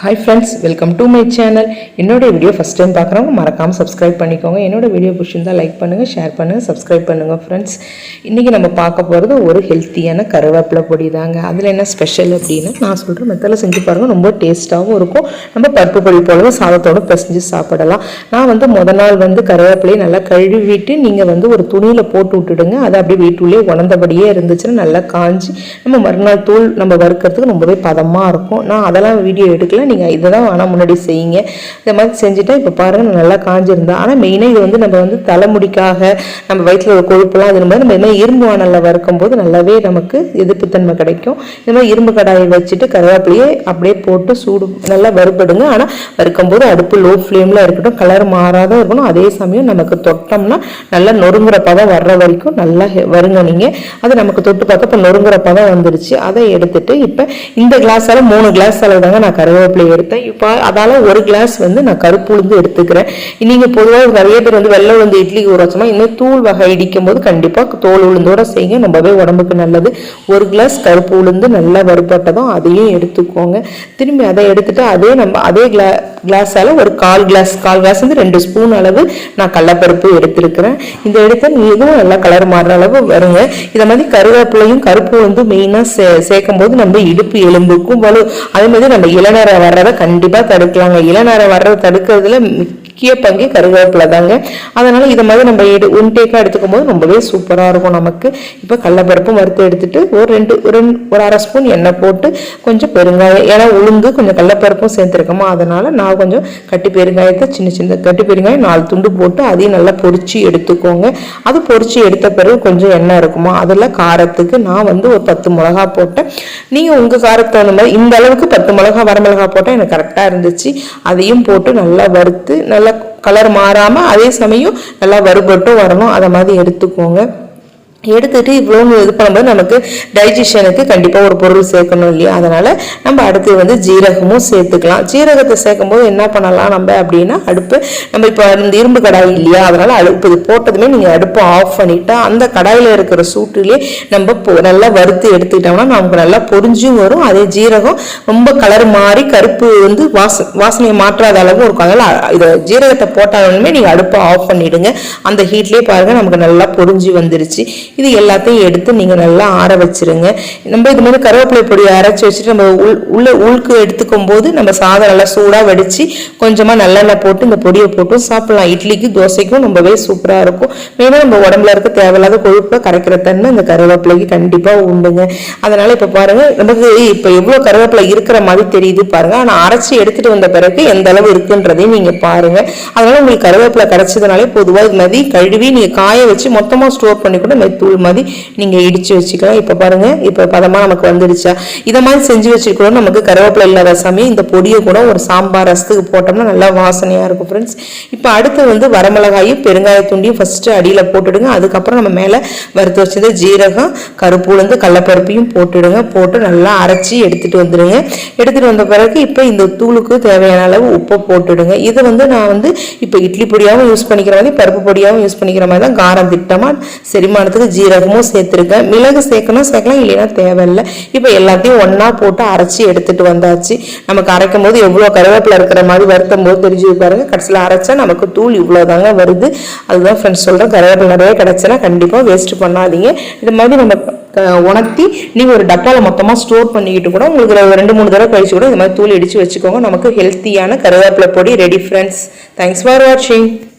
Hi friends welcome to my channel என்னோட video first time பார்க்குறவங்க மறக்காமல் சப்ஸ்கிரைப் பண்ணிக்கோங்க. என்னோட வீடியோ பிடிச்சிருந்தால் லைக் பண்ணுங்கள் ஷேர் பண்ணுங்கள் சப்ஸ்கிரைப் பண்ணுங்கள் ஃப்ரெண்ட்ஸ் இன்றைக்கி நம்ம பார்க்க போகிறது ஒரு ஹெல்த்தியான கருவேப்பிலை பொடி தாங்க. அதில் என்ன ஸ்பெஷல் அப்படின்னா நான் சொல்கிற மெத்தடில் செஞ்சு பாருங்கள் ரொம்ப டேஸ்ட்டாகவும் இருக்கும். நம்ம பருப்பு பொடி போலவே சாதத்தோடு பிசைஞ்சு சாப்பிடலாம். நான் வந்து முத நாள் வந்து கருவேப்பிலையை நல்லா கழுவிட்டு நீங்கள் வந்து ஒரு துணியில் போட்டு விட்டுடுங்க. அது அப்படியே வீட்டுள்ளே உணர்ந்தபடியே இருந்துச்சுன்னா நல்லா காஞ்சி நம்ம மறுநாள் தூள் நம்ம வறுக்கிறதுக்கு ரொம்பவே பதமாக இருக்கும். நான் அதெல்லாம் வீடியோ எடுக்கல. நீங்கள் இதை தான் ஆனால் முன்னாடி செய்யுங்க. இந்த மாதிரி செஞ்சுட்டா இப்போ பாருங்கள் நல்லா காஞ்சிருந்தா. ஆனால் மெயினாக இது வந்து நம்ம வந்து தலைமுடிக்காக நம்ம வயிற்றில் ஒரு கொழுப்புலாம் அது மாதிரி நம்ம இந்த மாதிரி இரும்பு வானலில் வறுக்கும்போது நல்லாவே நமக்கு எதிர்ப்புத்தன்மை கிடைக்கும். இந்த மாதிரி இரும்பு கடாயை வச்சுட்டு கருவேப்பிலையே அப்படியே போட்டு சூடு நல்லா வறுபடுங்க. ஆனால் வறுக்கும்போது அடுப்பு லோ ஃப்ளேமில் இருக்கட்டும் கலர் மாறாத இருக்கணும். அதே சமயம் நமக்கு தொட்டோம்னா நல்லா நொறுங்குற பதம் வர்ற வரைக்கும் நல்லா ஹெ- வருங்க நீங்கள் அது நமக்கு தொட்டு பார்த்தா இப்போ நொறுங்குற பதம் வந்துருச்சு. அதை எடுத்துட்டு இப்போ இந்த கிளாஸால் மூணு கிளாஸ் அளவு தாங்க நான் கருவேப்பிலை எடுத்தேன். இப்போ அதால ஒரு கிளாஸ் வந்து நான் கருப்பு உளுந்து எடுத்துக்கிறேன். நீங்கள் பொதுவாக நிறைய பேர் வந்து வெள்ளை உளுந்து இட்லிக்கு ஊற வச்சோமா இன்னும் தூள் வகை இடிக்கும் போது கண்டிப்பாக தோல் உளுந்தோட செய்யுங்க. ரொம்பவே உடம்புக்கு நல்லது. ஒரு கிளாஸ் கருப்பு உளுந்து நல்லா வறுபட்டதும் அதையும் எடுத்துக்கோங்க. திரும்பி அதை எடுத்துட்டு அதே நம்ம அதே கிளா கிளாஸால் ஒரு கால் கிளாஸ் கால் கிளாஸ் வந்து ரெண்டு ஸ்பூன் அளவு நான் கடலப்பருப்பு எடுத்திருக்கிறேன். இந்த எடுத்து இதுவும் நல்லா கலர் மாறுற அளவு வருங்க. இதை மாதிரி கருவேப்பிலையும் கருப்பு வந்து மெயினாக சே சேர்க்கும் போது நம்ம இடுப்பு எலும்புக்கும் வலு அதே மாதிரி நம்ம இளநரை வர்றதை கண்டிப்பாக தடுக்கலாங்க. இளநரை வர்றதை தடுக்கிறதுல முக்கிய பங்கு கருவேப்பிலை தாங்க. அதனால் இதை மாதிரி நம்ம எடு ஒன்டேக்காக எடுத்துக்கும் போது ரொம்பவே சூப்பராக இருக்கும் நமக்கு. இப்போ கடலப்பருப்பும் வறுத்து எடுத்துட்டு ஒரு ரெண்டு ரெண்டு- ஒரு அரை ஸ்பூன் எண்ணெய் போட்டு கொஞ்சம் பெருங்காயம் ஏன்னா உளுந்து கொஞ்சம் கடலப்பருப்பும் சேர்த்துருக்கோமா அதனால் நான் கொஞ்சம் கட்டி பெருங்காயத்தை சின்ன சின்ன கட்டி பெருங்காயம் நாலு துண்டு போட்டு அதையும் நல்லா பொறிச்சு எடுத்துக்கோங்க. அது பொறிச்சு எடுத்த பிறகு கொஞ்சம் எண்ணெய் இருக்குமா அதில் காரத்துக்கு நான் வந்து ஒரு பத்து மிளகா போட்டேன். நீங்கள் உங்கள் காரத்துக்கு தகுந்த மாதிரி இந்த அளவுக்கு பத்து மிளகா வரமிளகா போட்டால் எனக்கு கரெக்டாக இருந்துச்சு. அதையும் போட்டு நல்லா வறுத்து நல்லா கலர் மாறாமல் அதே சமயம் நல்லா வறுபட்டும் வரணும். அதை மாதிரி எடுத்துக்கோங்க. எடுத்துகிட்டு இவ்வளோ இது பண்ணும்போது நமக்கு டைஜஷனுக்கு கண்டிப்பாக ஒரு பொருள் சேர்க்கணும் இல்லையா? அதனால் நம்ம அடுத்து வந்து ஜீரகமும் சேர்த்துக்கலாம். ஜீரகத்தை சேர்க்கும் போது என்ன பண்ணலாம் நம்ம அப்படின்னா அடுப்பு நம்ம இப்போ இந்த இரும்பு கடாய் இல்லையா? அதனால் அடுப்பு இது போட்டதுமே நீங்கள் அடுப்பை ஆஃப் பண்ணிட்டா அந்த கடாயில் இருக்கிற சூட்டிலே நம்ம பொ- நல்லா வறுத்து எடுத்துக்கிட்டோம்னா நமக்கு நல்லா பொரிஞ்சும் வரும். அதே ஜீரகம் ரொம்ப கலர் மாறி கருப்பு வந்து வாச வாசனையை மாற்றாத அளவு இருக்கும். அதனால் இதை ஜீரகத்தை போட்டாலுமே நீங்கள் அடுப்பை ஆஃப் பண்ணிவிடுங்க அந்த ஹீட்லேயே பாருங்கள் நமக்கு நல்லா பொரிஞ்சு வந்துருச்சு. இது எல்லாத்தையும் எடுத்து நீங்கள் நல்லா ஆற வச்சிருங்க. நம்ம இது மாதிரி கருவேப்பிலை பொடியை அரைச்சி வச்சுட்டு நம்ம உள் உள்ள உள்க்கு எடுத்துக்கும் போது நம்ம சாதம் நல்லா சூடாக வடித்து கொஞ்சமாக நல்லெண்ணெய் போட்டு இந்த பொடியை போட்டு சாப்பிடலாம். இட்லிக்கு தோசைக்கும் ரொம்பவே சூப்பராக இருக்கும். மெயினாக நம்ம உடம்புல இருக்க தேவையில்லாத கொழுப்பை கரைக்கிற தன்மை இந்த கருவேப்பிலைக்கு கண்டிப்பாக உண்டுங்க. அதனால் இப்போ பாருங்கள் நமக்கு இப்போ எவ்வளோ கருவேப்பிலை இருக்கிற மாதிரி தெரியுது பாருங்கள் ஆனால் அரைச்சி எடுத்துகிட்டு வந்த பிறகு எந்த அளவு இருக்குன்றதையும் நீங்கள் பாருங்கள் அதனால் உங்களுக்கு கருவேப்பிலை கரைச்சதுனாலே பொதுவாக இது மாதிரி கழுவி நீங்கள் காய வச்சு மொத்தமாக ஸ்டோர் பண்ணி கூட மெத்து கூழ் தூள் மாதிரி நீங்கள் இடித்து வச்சுக்கலாம். இப்போ பாருங்கள் இப்போ பதமாக நமக்கு வந்துடுச்சா? இதை மாதிரி செஞ்சு வச்சுருக்கணும் நமக்கு கருவேப்பிலை இல்லாத சமயம் இந்த பொடியை கூட ஒரு சாம்பார் ரசத்துக்கு போட்டோம்னா நல்லா வாசனையாக இருக்கும் ஃப்ரெண்ட்ஸ் இப்போ அடுத்து வந்து வரமிளகாயும் பெருங்காயத்துண்டியும் ஃபஸ்ட்டு அடியில் போட்டுடுங்க. அதுக்கப்புறம் நம்ம மேலே வறுத்து வச்சது ஜீரகம் கருப்பு கடலப்பருப்பையும் போட்டுடுங்க. போட்டு நல்லா அரைச்சி எடுத்துகிட்டு வந்துடுங்க. எடுத்துகிட்டு வந்த பிறகு இப்போ இந்த தூளுக்கு தேவையான அளவு உப்பை போட்டுடுங்க. இது வந்து நான் வந்து இப்போ இட்லி பொடியாகவும் யூஸ் பண்ணிக்கிற மாதிரி பருப்பு பொடியாகவும் யூஸ் பண்ணிக்கிற மாதிரி தான் காரம் திட்டமாக செரிமானத்துக்கு ஜீரகமும் சேர்த்துருக்கேன். மிளகு சேர்க்கணும் சேர்க்கலாம் இல்லைன்னா தேவையில்லை. இப்போ எல்லாத்தையும் ஒன்றா போட்டு அரைச்சி எடுத்துகிட்டு வந்தாச்சு. நமக்கு அரைக்கும் போது எவ்வளோ கருவேப்பிலை இருக்கிற மாதிரி வருத்தும் போது தெரிஞ்சு பாருங்க. கடைசியில் அரைச்சா நமக்கு தூள் இவ்வளோ தாங்க வருது. அதுதான் ஃப்ரெண்ட்ஸ் சொல்கிறேன் கருவேப்பிலை நிறைய கிடச்சினா கண்டிப்பாக வேஸ்ட் பண்ணாதீங்க. இது மாதிரி நம்ம உணர்த்தி நீங்கள் ஒரு டப்பாவில் மொத்தமாக ஸ்டோர் பண்ணிக்கிட்டு கூட உங்களுக்கு ரெண்டு மூணு தடவை கழிச்சு கூட இந்த மாதிரி தூள் இடித்து வச்சுக்கோங்க. நமக்கு ஹெல்த்தியான கருவேப்பிலை பொடி ரெடி ஃப்ரெண்ட்ஸ் தேங்க்ஸ் ஃபார் வாட்சிங்